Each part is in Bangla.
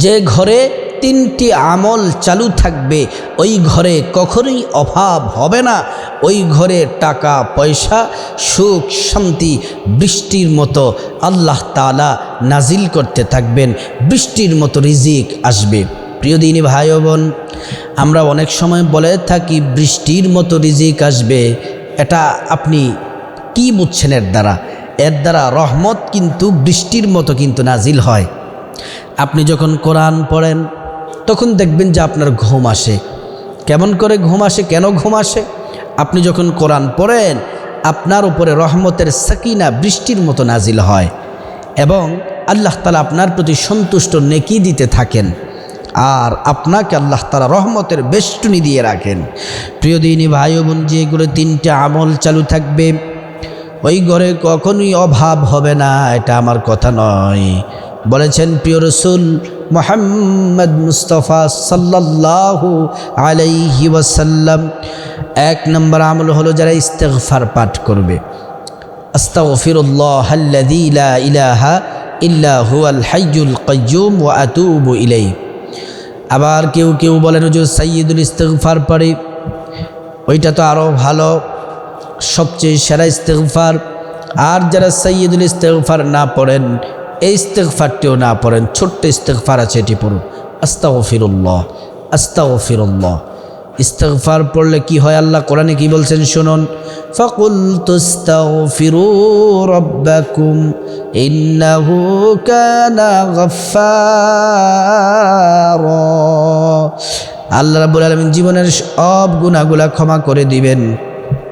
যে ঘরে তিনটি আমল চালু থাকবে, ওই ঘরে কখনোই অভাব হবে না। ওই ঘরে টাকা, পয়সা, সুখ, শান্তি, বৃষ্টির মতো আল্লাহ তালা নাজিল করতে থাকবেন। বৃষ্টির মতো রিজিক আসবে। প্রিয় দিনী ভাই বোন, আমরা অনেক সময় বলে থাকি, বৃষ্টির মতো রিজিক আসবে। এটা আপনি কি বুঝছেন এর দ্বারা? এর দ্বারা রহমত কিন্তু, বৃষ্টির মতো কিন্তু নাজিল হয়। আপনি যখন কোরআন পড়েন, তখন দেখবেন যে আপনার ঘুম আসে। কেমন করে ঘুম আসে? কেন ঘুম আসে? আপনি যখন কোরআন পড়েন, আপনার উপরে রহমতের সাকিনা বৃষ্টির মতো নাজিল হয় এবং আল্লাহ তালা আপনার প্রতি সন্তুষ্ট নেকি দিতে থাকেন। আর আপনাকে আল্লাহ তালা রহমতের বেষ্টনী দিয়ে রাখেন। প্রিয় দিনী ভাই বোন, যে যেগুলো তিনটে আমল চালু থাকবে, ওই ঘরে কখনোই অভাব হবে না, এটা আমার কথা নয়। বলেছেন, প্রিয় রসুল, মোহাম্মদ মুস্তফা সাল্লাল্লাহু আলাইহি ওয়াসাল্লাম, এক নম্বর আমল হলো যারা ইস্তেগফার পাঠ করবে। ইলাহা আবার কেউ কেউ বলেন যে সাইয়্যিদুল ইস্তেগফার পড়ে, ওইটা তো আরও ভালো, সবচেয়ে সেরা ইস্তেগফার। আর যারা সৈয়দুল ইস্তেগফার না পড়েন এই ইস্তেগফারটিও না পড়েন, ছোট্ট ইস্তেগফার আছে, এটি পড়ুন। আস্তাও ফিরুল্লাহ আস্তাও ফিরুল্লাহ ইস্তেগফার পড়লে কি হয় আল্লাহ কোরআনে কি বলছেন শুনুন? ফাকুল আল্লাহ রাব্বুল আলামিন জীবনের সব গুনাহগুলা ক্ষমা করে দিবেন।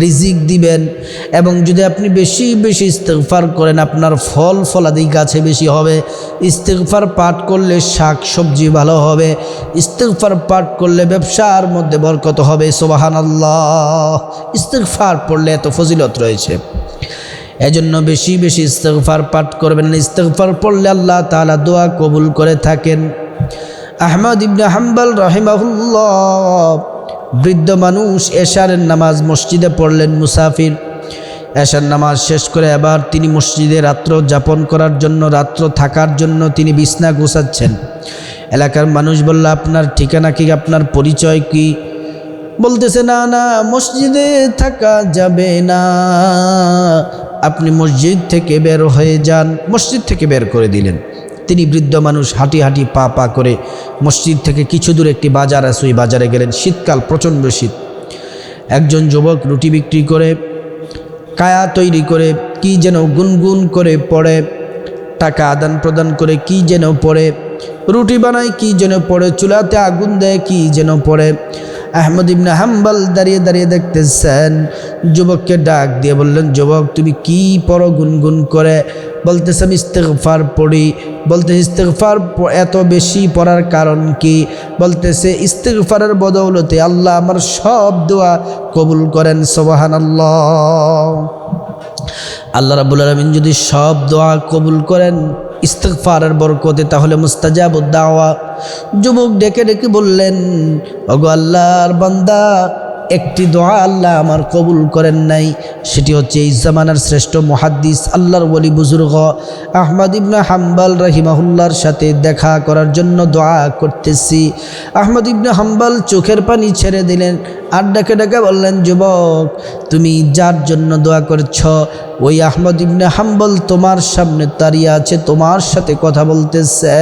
রিজিক দিবেন এবং যদি আপনি বেশি বেশি ইস্তেগফার করেন, আপনার ফল ফলাদি গাছে বেশি হবে। ইস্তেগফার পাঠ করলে শাক সবজি ভালো হবে। ইস্তেগফার পাঠ করলে ব্যবসার মধ্যে বরকত হবে সোবাহান আল্লাহ ইস্তেগফার পড়লে এত ফজিলত রয়েছে। এজন্য বেশি বেশি ইস্তেগফার পাঠ করবেন। না ইস্তেগফার পড়লে আল্লাহ তাআলা দোয়া কবুল করে থাকেন। আহমদ ইবনে হাম্বাল রাহিমাহুল্লাহ বৃদ্ধ মানুষ এশারের নামাজ মসজিদে পড়লেন মুসাফির। এশার নামাজ শেষ করে এবার তিনি মসজিদে রাত্র যাপন করার জন্য, রাত্র থাকার জন্য তিনি বিছনা গোছাচ্ছেন। এলাকার মানুষ বলল, আপনার ঠিকানা কি? আপনার পরিচয় কি? বলতেছে, না না, মসজিদে থাকা যাবে না। আপনি মসজিদ থেকে বের হয়ে যান। মসজিদ থেকে বের করে দিলেন। তিনি বৃদ্ধ মানুষ হাঁটি হাঁটি পা পা করে মসজিদ থেকে কিছু দূর একটি বাজার আছে, ওই বাজারে গেলেন। শীতকাল, প্রচণ্ড শীত। একজন যুবক রুটি বিক্রি করে, কায়া তৈরি করে, কি যেন গুনগুন করে পড়ে, টাকা আদান প্রদান করে কি যেন পড়ে, রুটি বানায় কি যেন পড়ে, চুলাতে আগুন দেয় কি যেন পড়ে। আহমদ ইবনে হাম্বাল দাঁড়িয়ে দাঁড়িয়ে দেখতেছেন যুবককে ডাক দিয়ে বললেন, যুবক, তুমি কি পড়ো গুনগুন করে? বলতেছে, আমি ইস্তেগফার পড়ি। বলতে ইস্তেগফার এত বেশি পড়ার কারণ কি? বলতেছে, ইস্তেগফারের বদৌলতে আল্লাহ আমার সব দোয়া কবুল করেন সোবাহান আল্লাহ আল্লাহ রাবুল আলমিন যদি সব দোয়া কবুল করেন ইস্তেকফারের বরকতে, তাহলে মুস্তাজাব দাওয়া। যুবক ডেকে ডেকে বললেন, ওগো আল্লাহর বান্দা একটি দোয়া আল্লাহ আমার কবুল করেন নাই। সেটি হচ্ছে এই জামানার শ্রেষ্ঠ মহাদ্দিস, আল্লাহর বলি বুজুর্গ আহমদ ইবনা হাম্বাল রাহিমাহুল্লার সাথে দেখা করার জন্য দোয়া করতেছি। আহমদ ইবনা হাম্বাল চোখের পানি ছেড়ে দিলেন, আর ডেকে ডেকে বললেন, যুবক, তুমি যার জন্য দোয়া করছ? ওই আহমদ ইবনে হাম্বল তোমার সামনে দাঁড়িয়ে আছে, তোমার সাথে কথা বলতেছে।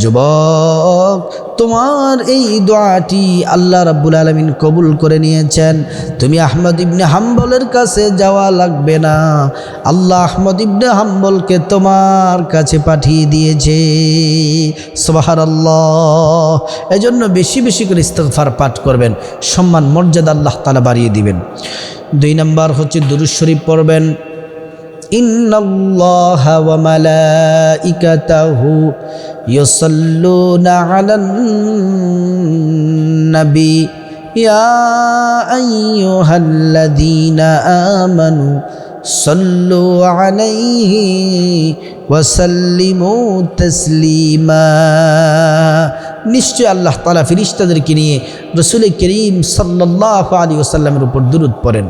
যুবক তোমার এই দোয়াটি আল্লাহ রাব্বুল আলমিন কবুল করে নিয়েছেন। তুমি আহমদ ইবনে হাম্বলের কাছে যাওয়া লাগবে না। আল্লাহ আহমদ ইবনে হাম্বলকে তোমার কাছে পাঠিয়ে দিয়েছে। সোবাহার আল্লাহ এজন্য বেশি বেশি করে ইস্তফার পাঠ করবেন। সম্মান, মর্যাদা আল্লাহ তালা বাড়িয়ে দিবেন। দুই নম্বর হচ্ছে দুরুজ শরীফ পড়বেন। إن الله وملائكته يصلون على النبي يا أيها الذين آمنوا صلوا عليه وسلموا تسليما নিশ্চয় আল্লাহ তালা ফিরিস্তাদেরকে নিয়ে রসুল করিম সাল্লাহ আলী ওসাল্লামের উপর দুরুদ পড়েন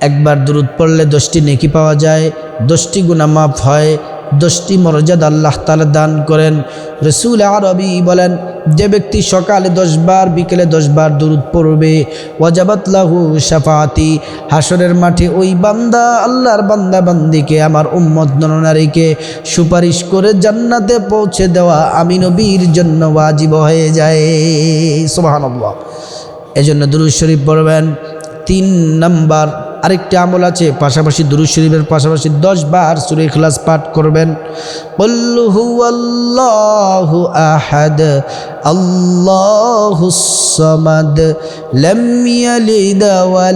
একবার দুরুদ পড়লে দশটি নেকি পাওয়া যায়, দশটি গুণা মাফ হয়, দশটি মর্যাদা আল্লাহ তালা দান করেন। রসুল আরবি বলেন, যে ব্যক্তি সকালে দশবার, বিকেলে দশবার দুরুদ পড়বে ওয়াজাবাতলাহু সাফাতি হাসরের মাঠে ওই বান্দা আল্লাহর বান্দা বান্দিকে আমার উম্মত নরনারীকে সুপারিশ করে জান্নাতে পৌঁছে দেওয়া আমি নবীর জন্য ওয়াজিব হয়ে যায়। সুবহানাল্লাহ। এজন্য দুরুদ শরীফ পড়বেন। তিন নাম্বার আরেকটি আমল আছে, পাশাপাশি দুরুদ শরীফের পাশাপাশি দশ বার সুরে ইখলাস পাঠ করবেন। আল্লাহু আহাদ ওয়া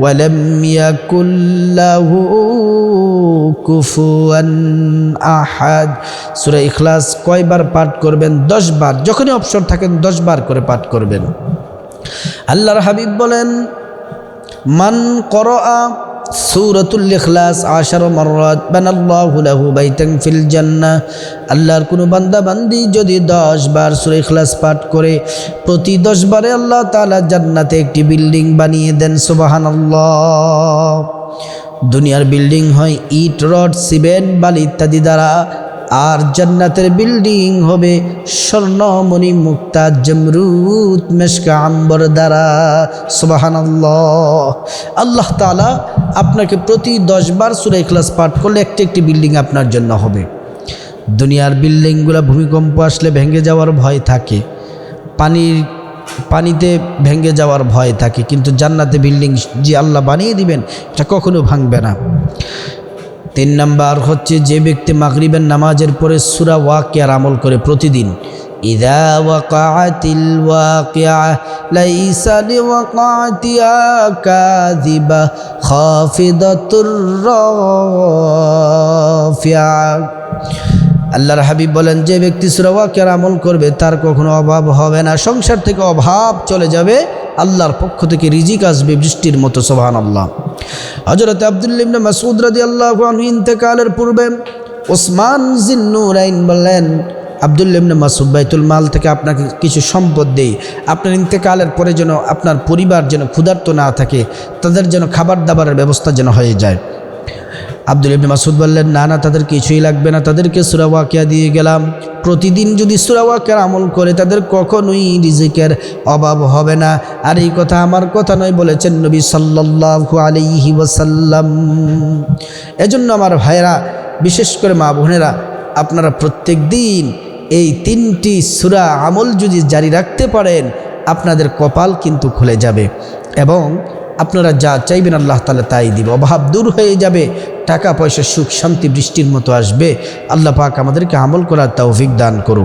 ওয়া কুফুয়ান ইখলাস কয়বার পাঠ করবেন? দশ বার। যখনই অবসর থাকেন, দশ বার করে পাঠ করবেন। আল্লাহর হাবিব বলেন মান করআ সূরাতুল ইখলাস আশার মাররাত বানাল্লাহু লাহু বাইতান ফিল জান্নাহ। আল্লাহর কোনো বান্দা বান্দি যদি 10 বার সূরা ইখলাস পাঠ করে, প্রতি 10 বারে আল্লাহ তাআলা জান্নাতে একটি বিল্ডিং বানিয়ে দেন, সুবহানাল্লাহ। দুনিয়ার বিল্ডিং হয় ইট, রড, সিমেন্ট, বালি ইত্যাদি দ্বারা আর জান্নাতের বিল্ডিং হবে স্বর্ণমণি মুক্তা জমরুত মেশকা আম্বর দ্বারা। সুবাহান আল্লাহ তালা আপনাকে প্রতি দশ বার সুরে ক্লাস পাঠ করলে একটি একটি বিল্ডিং আপনার জন্য হবে। দুনিয়ার বিল্ডিংগুলো ভূমিকম্প আসলে ভেঙে যাওয়ার ভয় থাকে। পানির, পানিতে ভেঙে যাওয়ার ভয় থাকে। কিন্তু জান্নাতে বিল্ডিং যে আল্লাহ বানিয়ে দিবেন, এটা কখনো ভাঙবে না। তিন নম্বর হচ্ছে যে ব্যক্তি মাগরিবের নামাজের পরে সুরা ওয়াকিয়ার আমল করে প্রতিদিন, ইদা ওয়াকাতিল ওয়াকিয়া লাইসা লিওয়াকাতিহা কাযিবা, খাফিদাতুর রাফিয়া আল্লাহর হাবিব বলেন, যে ব্যক্তি সুরা ওয়াকিয়ার আমল করবে, তার কখনো অভাব হবে না। সংসার থেকে অভাব চলে যাবে। আল্লাহর পক্ষ থেকে রিজিক আসবে বৃষ্টির মতো সোহান আল্লাহ হজরত আবদুল্লিবনে মাসুদ রাদি আল্লাহ ইন্তেকালের পূর্বে ওসমান জিন্নুর আইন বললেন আবদুল্লিবনে মাসুদ বাইতুল মাল থেকে আপনাকে কিছু সম্পদ দেই। আপনার ইন্তেকালের পরে যেন আপনার পরিবার যেন ক্ষুধার্ত না থাকে, তাদের যেন খাবার দাবারের ব্যবস্থা যেন হয়ে যায়। আব্দুল ইবনে মাসুদ বললেন, না না, তাদের কিছুই লাগবে না। তাদেরকে সুরাওয়াকিয়া দিয়ে গেলাম। প্রতিদিন যদি সুরাওয়াকিয়ার আমল করে, তাদের কখনোই রিজিকের অভাব হবে না। আর এই কথা আমার কথা নয়, বলেছেন নবী সাল্লাল্লাহু আলাইহি ওয়াসাল্লাম। এজন্য আমার ভাইয়েরা, বিশেষ করে মা বোনেরা, আপনারা প্রত্যেক দিন এই তিনটি সুরা আমল যদি জারি রাখতে পারেন, আপনাদের কপাল কিন্তু খুলে যাবে এবং আপনারা যা চাইবেন আল্লাহ তালা তাই দিব। অভাব দূর হয়ে যাবে। টাকা পয়সা সুখ শান্তি বৃষ্টির মতো আসবে। আল্লাহ পাক আমাদেরকে আমল করার তৌফিক দান করুক।